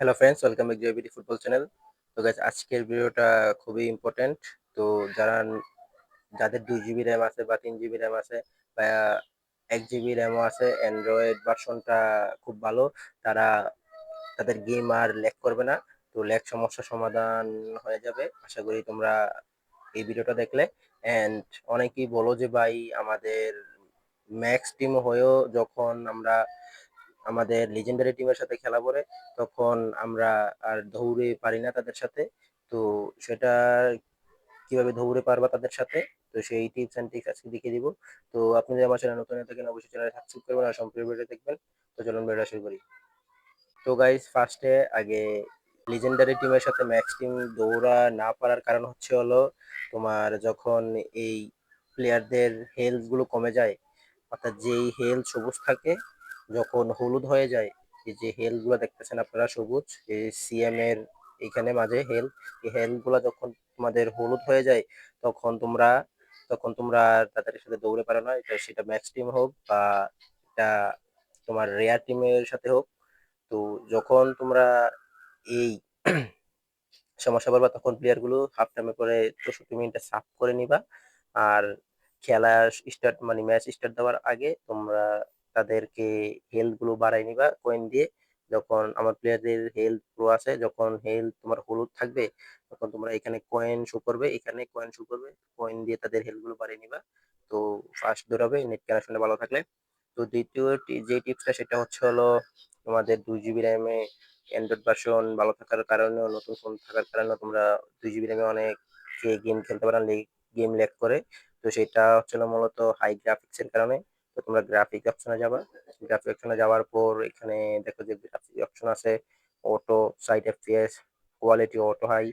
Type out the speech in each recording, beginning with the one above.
Hello friends welcome back JBD football channel তো guys আজকের ভিডিওটা খুবই ইম্পর্ট্যান্ট তো যারা যাদের দুই জিবি র্যাম আছে বা তিন জিবি র্যাম আছে বা এক জিবি র্যামও আছে অ্যান্ড্রয়েড ভার্সনটা খুব ভালো, তারা তাদের গেম আর ল্যাক করবে না। তো ল্যাক সমস্যার সমাধান হয়ে যাবে। আশা করি তোমরা এই ভিডিওটা দেখলে। অ্যান্ড অনেকেই বলো যে ভাই, আমাদের ম্যাক্স টিম হয়েও যখন আমরা আমাদের লিজেন্ডারি টিমের সাথে খেলা পড়ে, তখন আমরা আর দৌড়ে পারি না তাদের সাথে। তো সেটা কীভাবে দৌড়ে পারবা তাদের সাথে? তো সেই টিপস অ্যান্ড ট্রিক্স আজকে দেখিয়ে দিব। তো আপনি যদি আমার চ্যানেল নতুন থাকেন, অবশ্যই চ্যানেল সাবস্ক্রাইব করবেন আর সম্পূর্ণ ভিডিও দেখবেন। তো চলুন ভিডিও শুরু করি। তো গাইজ ফার্স্টে আগে লিজেন্ডারি টিমের সাথে ম্যাক্স টিম দৌড়া না পারার কারণ হচ্ছে হলো, তোমার যখন এই প্লেয়ারদের হেলথগুলো কমে যায়, অর্থাৎ যেই হেলথ সবুজ থাকে যখন হলুদ হয়ে যায়, এই যে হেলথগুলো দেখতেছেন আপনারা, সবুজ, এই সিএম এর এখানে মাঝে হেলথ এই হেলথগুলো যখন তোমাদের হলুদ হয়ে যায়, তখন তোমরা তখন তোমরা তাদের সাথে দৌড়ে পারো না। এটা সেটা ম্যাক্স টিম হোক বা এটা তোমার রেয়ার টিমের সাথে হোক। তো যখন তোমরা এই সমস্যা পড়বা, তখন প্লেয়ারগুলো হাফ টাইমে করে চৌষট্টি মিনিটে সাফ করে নিবা। আর খেলা স্টার্ট মানে ম্যাচ স্টার্ট দেওয়ার আগে তোমরা তাদেরকে হেলথগুলো বাড়াই নিবা কয়েন দিয়ে। যখন আমার প্লেয়ারদের হেলথ প্রো আছে, যখন হেলথ তোমার হলুদ থাকবে, তখন তোমরা এখানে কয়েন শো করবে, এখানে কয়েন শো করবে কয়েন দিয়ে তাদের হেলথগুলো বাড়িয়ে নিবা। তো ফার্স্ট দৌড়াবে নেট কানেকশনটা ভালো থাকলে। তো দ্বিতীয় যে টিপসটা, সেটা হচ্ছে হলো তোমাদের দুই জিবি র্যামে অ্যান্ড্রয়েড ভার্সন ভালো থাকার কারণে নতুন ফোন থাকার কারণে তোমরা দুই জিবি র্যামে অনেক গেম খেলতে পারো গেম ল্যাক করে। তো সেটা হচ্ছিল মূলত হাই গ্রাফিক্সের কারণে। তো তোমরা গ্রাফিক অপশনে যাবা। গ্রাফিক অপশনে যাওয়ার পর এখানে দেখো যে গ্রাফিক অপশন আছে auto side FPS quality auto high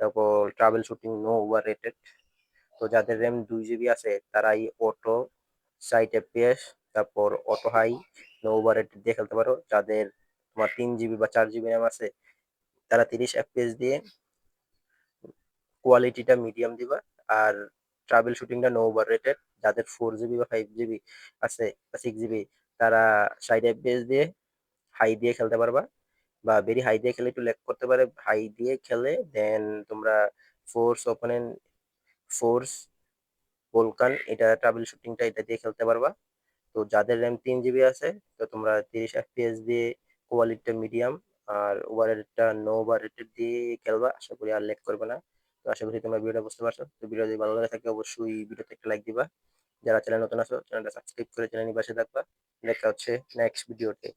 তারপর travel shooting no over rated তো যাদের র্যাম দুই জিবি আছে, তারাই অটো সাইড এফপিএস তারপর auto high no over rated দিয়ে খেলতে পারো। যাদের তোমার তিন জিবি বা চার জিবি র্যাম আছে, তারা তিরিশ এফপিএস দিয়ে কোয়ালিটিটা মিডিয়াম দিবা। আর ট্রাভেল শুটিংটা নো ওভার রেটেড যাদের ফোর জিবি বা ফাইভ জিবি আছে বা সিক্স জিবি তারা সাইড এফপিএস দিয়ে হাই দিয়ে খেলতে পারবা বা ভেরি হাই দিয়ে খেলে একটু ল্যাক করতে পারে। হাই দিয়ে খেলে দেন তোমরা ফোর্স ওপেনেন্ট ফোর্স ভোলকান এটা ট্রাভেল শুটিংটা এটা দিয়ে খেলতে পারবা। তো যাদের র্যাম তিন জিবি আছে, তো তোমরা তিরিশ এফপিএস দিয়ে কোয়ালিটিটা মিডিয়াম আর ওভার রেটটা নো ওভার রেটেড দিয়ে খেলবা। আশা করি আর লেক করবে না। তো আশা করি তোমরা ভিডিওটা বুঝতে পারছ। তো ভিডিও যদি ভালো লাগে থাকে, অবশ্যই ভিডিওতে একটা লাইক দিবা। যারা চ্যানেল নতুন আসো চ্যানেলটা সাবস্ক্রাইব করে চ্যানেলের পাশে থাকবা। দেখা হচ্ছে নেক্সট ভিডিওতে